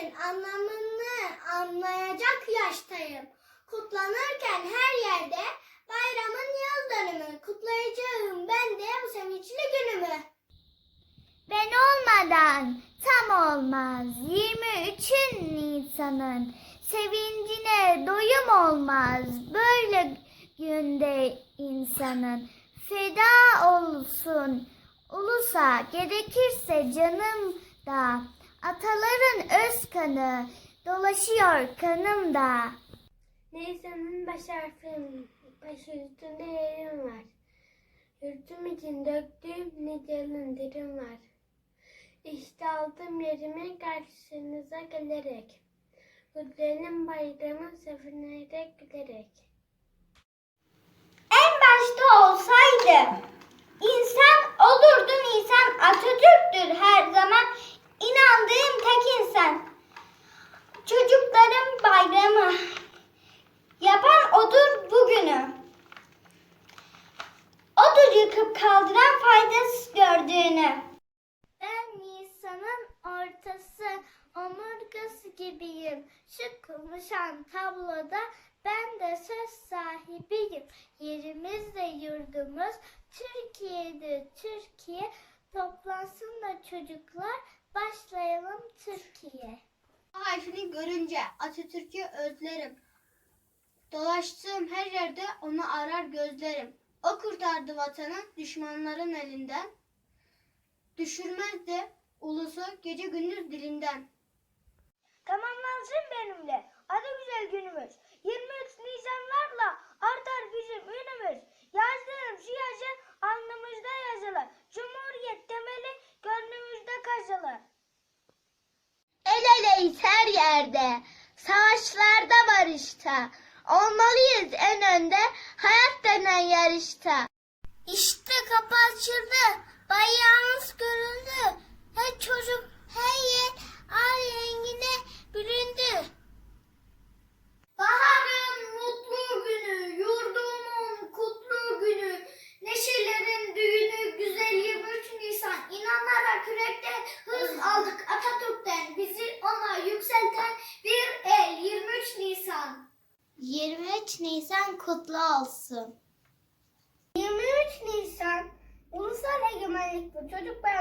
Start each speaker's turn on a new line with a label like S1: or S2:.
S1: günlerin anlamını anlayacak yaştayım. Kutlanırken her yerde bayramın yıl dönümü kutlayacağım ben de bu sevinçli günümü. Ben olmadan tam olmaz 23'ün Nisan'ın sevincine doyum olmaz böyle günde insanın feda olsun ulusa gerekirse canım da ataların öz kanı dolaşıyor kanımda. Nisan'ın baş harfim, baş üstünde yerim var. Yurtum için döktüğüm nice dirim var. İşte aldım yerimi karşınıza gelerek. Kutlayalım bayramı sevinerek gülerek. En başta olsaydı gibiyim. Konuşan tabloda ben de söz sahibiyim. Yerimiz de yurdumuz Türkiye'dir Türkiye. Toplansın da çocuklar başlayalım Türkiye.
S2: harfini görünce Atatürk'ü özlerim. Dolaştığım her yerde onu arar gözlerim. O kurtardı vatanı düşmanların elinden. Düşürmezdi ulusu gece gündüz dilinden.
S1: Tamamlansın benimle. Adı güzel günümüz. 23 Nisanlarla artar bizim ünümüz. Yazdığım şu yazı alnımızda yazılı. Cumhuriyet temeli gönlümüzde kazılı. El eleyiz her yerde. Savaşlarda barışta. Olmalıyız en önde. Hayat denen yarışta. İşte kapı açıldı. Bayrağımız görüldü. Her çocuk her yer ay rengine aldık Atatürk'ten, bizi ona yükselten bir el 23 Nisan. 23 Nisan kutlu olsun. 23 Nisan Ulusal Egemenlik bu. Çocuk bayramımız